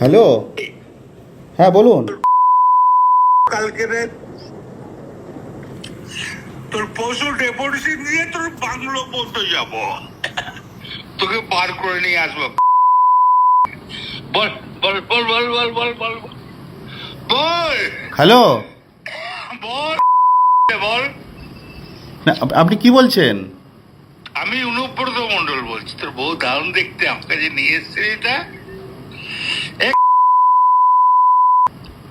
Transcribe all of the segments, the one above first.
Hello? হ্যাঁ বলুন। কালকে তোর পশু ডেপুটেশন দিয়ে তোর বাংলো পর্যন্ত যাব। তোকে বার করে নিয়ে আসব। বল বল বল বল বল বল বল বল। হ্যালো? বল বল। না, আপনি কি বলছেন? আমি অনুব্রত মন্ডল বলছি। তোর বউ দারুণ দেখতে আমার কাছে নিয়ে এসছে এটা।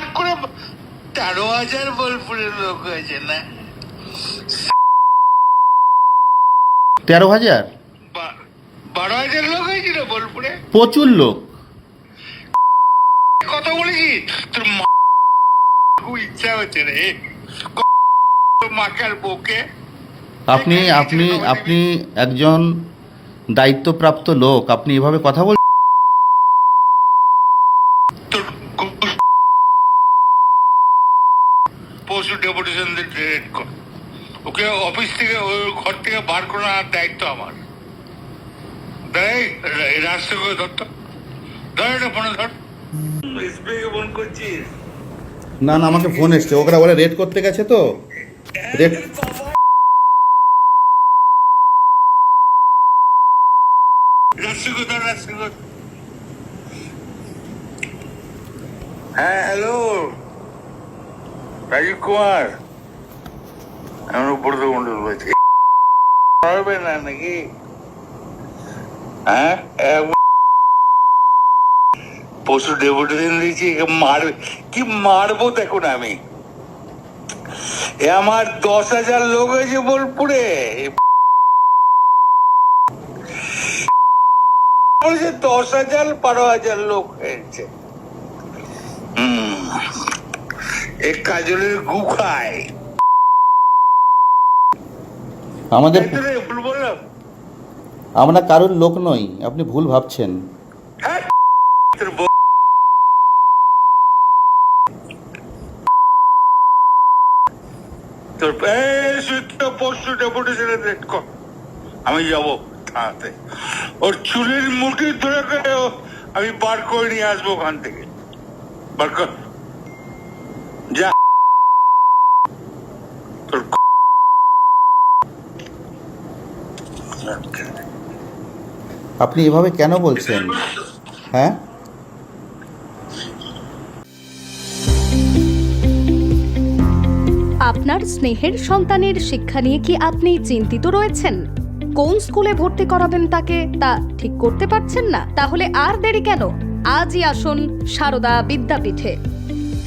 কর করে তেরো হাজার বোলপুরের লোক হয়েছে না। তেরো হাজার? বারো হাজার লোক হয়েছিল বোলপুরে? প্রচুর লোক। কথা বলেছি তোর মা ইচ্ছা হচ্ছে রে। মাকার বউকে? আপনি আপনি আপনি একজন দায়িত্বপ্রাপ্ত লোক আপনি এভাবে কথা বল পশু ডেপুটেশন ডেট কর। ওকে অফিস থেকে ওই ঘর থেকে বার করার দায়িত্ব আমার। রাস্তা করে ধরতো ধর এটা ফোনে ধর। স্প্রে ফোন করছিস? না না আমাকে ফোন এসছে। ওরা বলে রেড করতে গেছে তো। রেড করে হ্যাঁ হ্যালো அவனுக்கு பொழுது கொண்டு அன்னைக்கு পশু কি মারবো দেখুন আমি। এ আমার দশ হাজার লোক হয়েছে বোলপুরে। দশ হাজার বারো হাজার লোক হয়েছে। হম। এ কাজলের গু খায়। আমাদের ভুল বললাম। আমরা কারোর লোক নই আপনি ভুল ভাবছেন। হ্যাঁ আমি যাব থানাতে। ওর চুলের মুঠি ধরে আমি বার করে নিয়ে আসব ওখান থেকে। বার কর যা তোর আপনি এভাবে কেন বলছেন? হ্যাঁ? আপনার স্নেহের সন্তানের শিক্ষা নিয়ে কি আপনি চিন্তিত রয়েছেন? কোন স্কুলে ভর্তি করাবেন তাকে তা ঠিক করতে পারছেন না? তাহলে আর দেরি কেন? আজই আসুন সারদা বিদ্যাপীঠে।